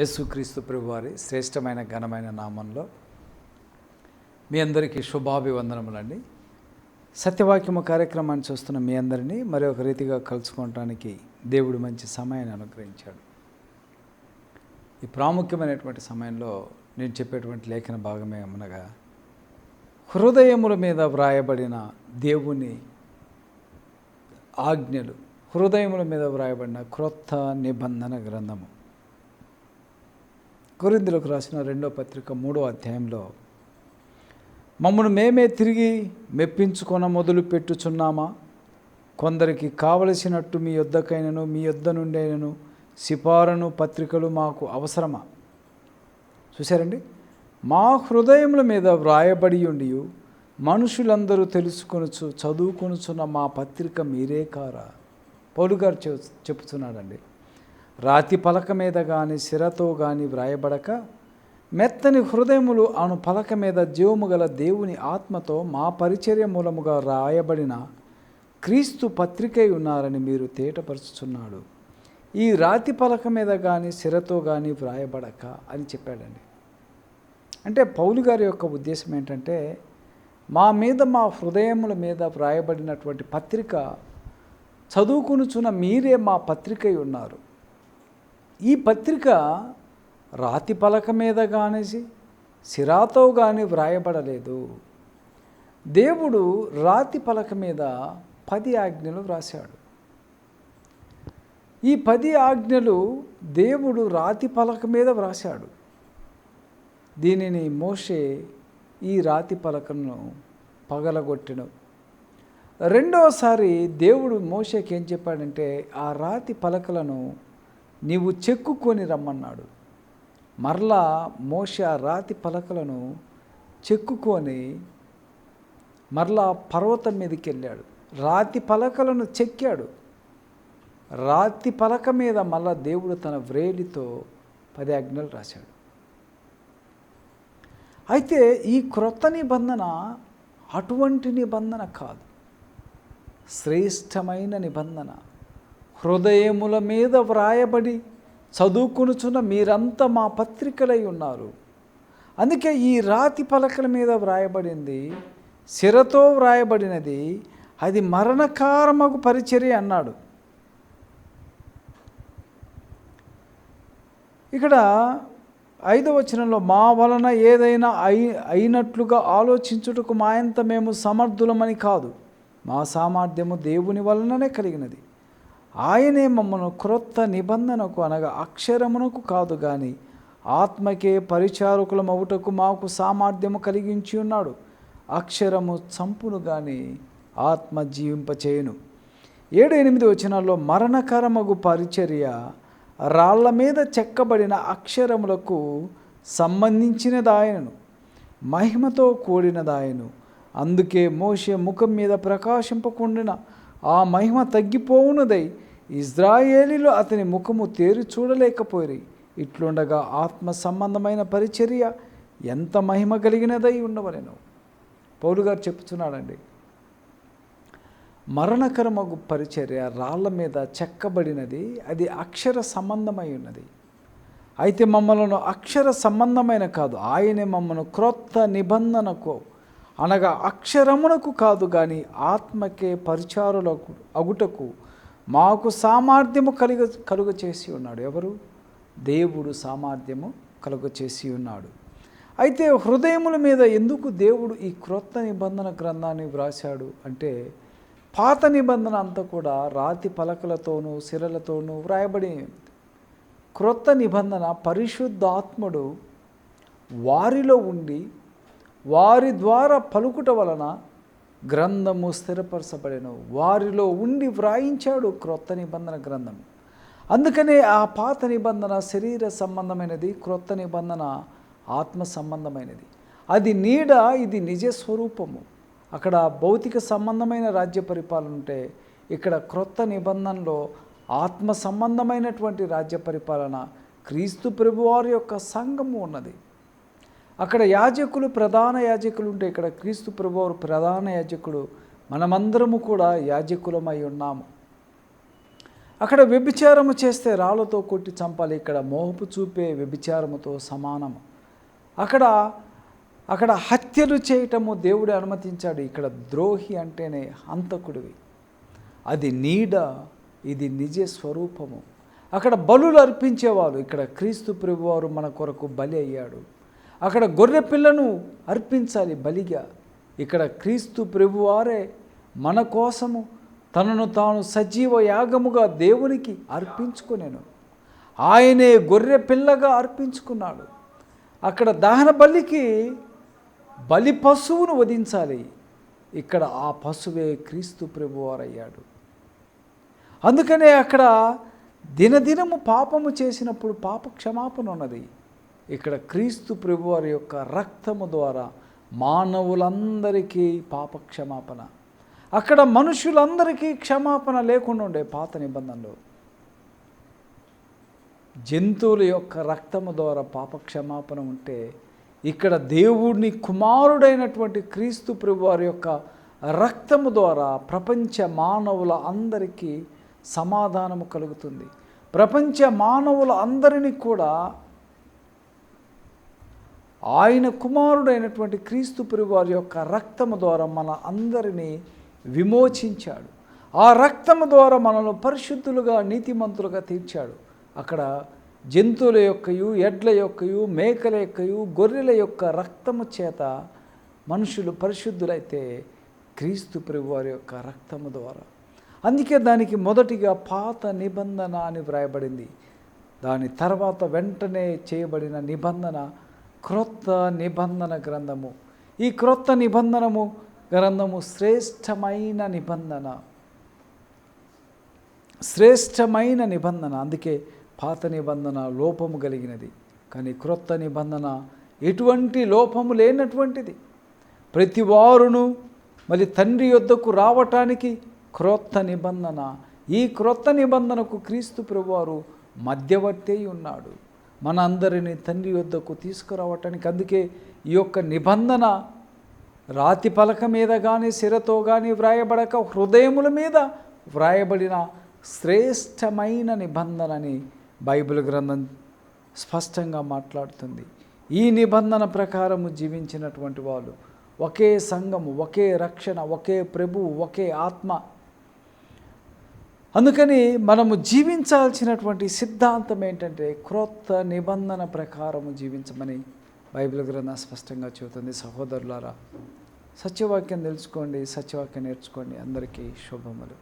యేసుక్రీస్తు ప్రభువారి శ్రేష్టమైన ఘనమైన నామంలో మీ అందరికీ శుభాభివందనములండి. సత్యవాక్యము కార్యక్రమాన్ని చూస్తున్న మీ అందరినీ మరి ఒక రీతిగా కలుసుకోవటానికి దేవుడు మంచి సమయాన్ని అనుగ్రహించాడు. ఈ ప్రాముఖ్యమైనటువంటి సమయంలో నేను చెప్పేటువంటి లేఖన భాగమే అనగా హృదయముల మీద వ్రాయబడిన దేవుని ఆజ్ఞలు హృదయముల మీద వ్రాయబడిన క్రొత్త నిబంధన గ్రంథము. కొరిందులకు రాసిన రెండో పత్రిక మూడో అధ్యాయంలో మమ్మను మేమే తిరిగి మెప్పించుకొన మొదలు పెట్టుచున్నామా? కొందరికి కావలసినట్టు మీ యొద్దకైనను మీ యొద్ద నుండైనను సిపారను పత్రికలు మాకు అవసరమా? చూశారండి? మా హృదయముల మీద వ్రాయబడి ఉండి మనుషులందరూ తెలుసుకొనుచు చదువుకొనుచున్న మా పత్రిక మీరే కారా? పౌలు గారు చెప్ చెప్తున్నాడండి రాతి పలక మీద కానీ సిరతో కానీ వ్రాయబడక మెత్తని హృదయములు అను పలక మీద జీవము గల దేవుని ఆత్మతో మా పరిచర్య మూలముగా రాయబడిన క్రీస్తు పత్రికై ఉన్నారని మీరు తేటపరుచుచున్నాడు. ఈ రాతి పలక మీద కానీ సిరతో కానీ వ్రాయబడక అని చెప్పాడండి. అంటే పౌలు గారి యొక్క ఉద్దేశం ఏంటంటే మా మీద మా హృదయముల మీద వ్రాయబడినటువంటి పత్రిక చదువుకునుచున్న మీరే మా పత్రికై ఉన్నారు. ఈ పత్రిక రాతి పలక మీద కానీ సిరాతో కానీ వ్రాయబడలేదు. దేవుడు రాతి పలక మీద పది ఆజ్ఞలు వ్రాశాడు. ఈ పది ఆజ్ఞలు దేవుడు రాతి పలక మీద వ్రాశాడు. దీనిని మోషే ఈ రాతి పలకను పగలగొట్టను. రెండవసారి దేవుడు మోషేకి ఏం చెప్పాడంటే ఆ రాతి పలకలను నీవు చెక్కుకొని రమ్మన్నాడు. మరలా మోష రాతి పలకలను చెక్కుకొని మరలా పర్వతం మీదకి వెళ్ళాడు. రాతి పలకలను చెక్కాడు. రాతి పలక మీద మళ్ళా దేవుడు తన వ్రేలితో పది ఆజ్ఞలు రాశాడు. అయితే ఈ క్రొత్త నిబంధన అటువంటి నిబంధన కాదు. శ్రేష్టమైన నిబంధన. హృదయముల మీద వ్రాయబడి చదువుకునుచున్న మీరంతా మా పత్రికలై ఉన్నారు. అందుకే ఈ రాతి పలకల మీద వ్రాయబడింది సిరతో వ్రాయబడినది అది మరణకారమకు పరిచర్య అన్నాడు. ఇక్కడ ఐదవ వచనంలో మా వలన ఏదైనా అయి అయినట్లుగా ఆలోచించుటకు మా ఎంత మేము సమర్థులమని కాదు. మా సామర్థ్యము దేవుని వలననే కలిగినది. ఆయనే మమ్మను క్రొత్త నిబంధనకు అనగా అక్షరమునకు కాదు కానీ ఆత్మకే పరిచారకులమవుటకు మాకు సామర్థ్యము కలిగించి ఉన్నాడు. అక్షరము చంపును కానీ ఆత్మ జీవింపచేయును. ఏడు ఎనిమిది వచనాల్లో మరణకరమగు పరిచర్య రాళ్ళ మీద చెక్కబడిన అక్షరములకు సంబంధించినదాయను. మహిమతో కూడినదాయను. అందుకే మోషే ముఖం మీద ప్రకాశింపకుండిన ఆ మహిమ తగ్గిపోవునదై ఇజ్రాయేలీలో అతని ముఖము తేరి చూడలేకపోయి ఇట్లుండగా ఆత్మ సంబంధమైన పరిచర్య ఎంత మహిమ కలిగినదై ఉండవలెను. పౌలు గారు చెప్తున్నాడండి మరణకరమగు పరిచర్య రాళ్ళ మీద చెక్కబడినది అది అక్షర సంబంధమై ఉన్నది. అయితే మమ్మలను అక్షర సంబంధమైన కాదు ఆయనే మమ్మను క్రొత్త నిబంధనకు అనగా అక్షరమునకు కాదు కానీ ఆత్మకే పరిచారులకు అగుటకు మాకు సామర్థ్యము కలుగ కలుగ చేసి ఉన్నాడు. ఎవరు? దేవుడు సామర్థ్యము కలుగ చేసి ఉన్నాడు. అయితే హృదయముల మీద ఎందుకు దేవుడు ఈ క్రొత్త నిబంధన గ్రంథాన్ని వ్రాశాడు అంటే పాత నిబంధన అంతా కూడా రాతి పలకలతోనూ సిరలతోనూ వ్రాయబడి క్రొత్త నిబంధన పరిశుద్ధాత్ముడు వారిలో ఉండి వారి ద్వారా పలుకుట వలన గ్రంథము స్థిరపరచబడిన. వారిలో ఉండి వ్రాయించాడు క్రొత్త నిబంధన గ్రంథం. అందుకనే ఆ పాత నిబంధన శరీర సంబంధమైనది క్రొత్త నిబంధన ఆత్మ సంబంధమైనది. అది నీడ ఇది నిజ స్వరూపము. అక్కడ భౌతిక సంబంధమైన రాజ్య పరిపాలన ఉంటే ఇక్కడ క్రొత్త నిబంధనలో ఆత్మ సంబంధమైనటువంటి రాజ్య పరిపాలన క్రీస్తు ప్రభువారి యొక్క సంఘము ఉన్నది. అక్కడ యాజకులు ప్రధాన యాజకులు ఉంటే ఇక్కడ క్రీస్తు ప్రభువారు ప్రధాన యాజకుడు. మనమందరము కూడా యాజకులమై ఉన్నాము. అక్కడ వ్యభిచారము చేస్తే రాళ్ళతో కొట్టి చంపాలి. ఇక్కడ మోహపు చూపే వ్యభిచారముతో సమానము. అక్కడ అక్కడ హత్యలు చేయటము దేవుడు అనుమతించాడు. ఇక్కడ ద్రోహి అంటేనే హంతకుడివి. అది నీడ ఇది నిజ స్వరూపము. అక్కడ బలులు అర్పించేవారు. ఇక్కడ క్రీస్తు ప్రభువారు మన కొరకు బలి అయ్యాడు. అక్కడ గొర్రె పిల్లను అర్పించాలి బలిగా. ఇక్కడ క్రీస్తు ప్రభువారే మన కోసము తనను తాను సజీవ యాగముగా దేవునికి అర్పించుకునేను. ఆయనే గొర్రె పిల్లగా అర్పించుకున్నాడు. అక్కడ దహన బలికి బలి పశువును వధించాలి. ఇక్కడ ఆ పశువే క్రీస్తు ప్రభువారయ్యాడు. అందుకనే అక్కడ దినదినము పాపము చేసినప్పుడు పాప క్షమాపణ ఉన్నది. ఇక్కడ క్రీస్తు ప్రభువారి యొక్క రక్తము ద్వారా మానవులందరికీ పాపక్షమాపణ. అక్కడ మనుషులందరికీ క్షమాపణ లేకుండా ఉండే పాత నిబంధనలు. జంతువుల యొక్క రక్తము ద్వారా పాప క్షమాపణ ఉంటే ఇక్కడ దేవుడిని కుమారుడైనటువంటి క్రీస్తు ప్రభువారి యొక్క రక్తము ద్వారా ప్రపంచ మానవుల అందరికీ సమాధానము కలుగుతుంది. ప్రపంచ మానవుల అందరినీ కూడా ఆయన కుమారుడైనటువంటి క్రీస్తు వారి యొక్క రక్తము ద్వారా మన అందరినీ విమోచించాడు. ఆ రక్తము ద్వారా మనల్ని పరిశుద్ధులుగా నీతిమంతులుగా తీర్చాడు. అక్కడ జంతువుల యొక్కయు ఎడ్ల యొక్కయు మేకల యొక్కయు గొర్రెల యొక్క రక్తము చేత మనుషులు పరిశుద్ధులైతే క్రీస్తు వారి యొక్క రక్తము ద్వారా. అందుకే దానికి మొదటిగా పాత నిబంధన అని వ్రాయబడింది. దాని తర్వాత వెంటనే చేయబడిన నిబంధన క్రొత్త నిబంధన గ్రంథము. ఈ క్రొత్త నిబంధనము గ్రంథము శ్రేష్టమైన నిబంధన. శ్రేష్టమైన నిబంధన. అందుకే పాత నిబంధన లోపము కలిగినది. కానీ క్రొత్త నిబంధన ఎటువంటి లోపము లేనటువంటిది. ప్రతి వారును మరి తండ్రి యొద్దకు రావటానికి క్రొత్త నిబంధన. ఈ క్రొత్త నిబంధనకు క్రీస్తు ప్రభువారు మధ్యవర్తి ఉన్నాడు. మన అందరిని తండ్రి యొద్దకు తీసుకురావటానికి. అందుకే ఈ యొక్క నిబంధన రాతి పలక మీద కానీ సిరతో కానీ వ్రాయబడక హృదయముల మీద వ్రాయబడిన శ్రేష్టమైన నిబంధనని బైబిల్ గ్రంథం స్పష్టంగా మాట్లాడుతుంది. ఈ నిబంధన ప్రకారము జీవించినటువంటి వాళ్ళు ఒకే సంఘము ఒకే రక్షణ ఒకే ప్రభువు ఒకే ఆత్మ అందుకని మనము జీవించాల్సినటువంటి సిద్ధాంతం ఏంటంటే క్రొత్త నిబంధన ప్రకారము జీవించమని బైబిల్ గ్రంథం స్పష్టంగా చెబుతుంది. సహోదరులారా సత్యవాక్యం తెలుసుకోండి సత్యవాక్యం నేర్చుకోండి. అందరికీ శుభములు.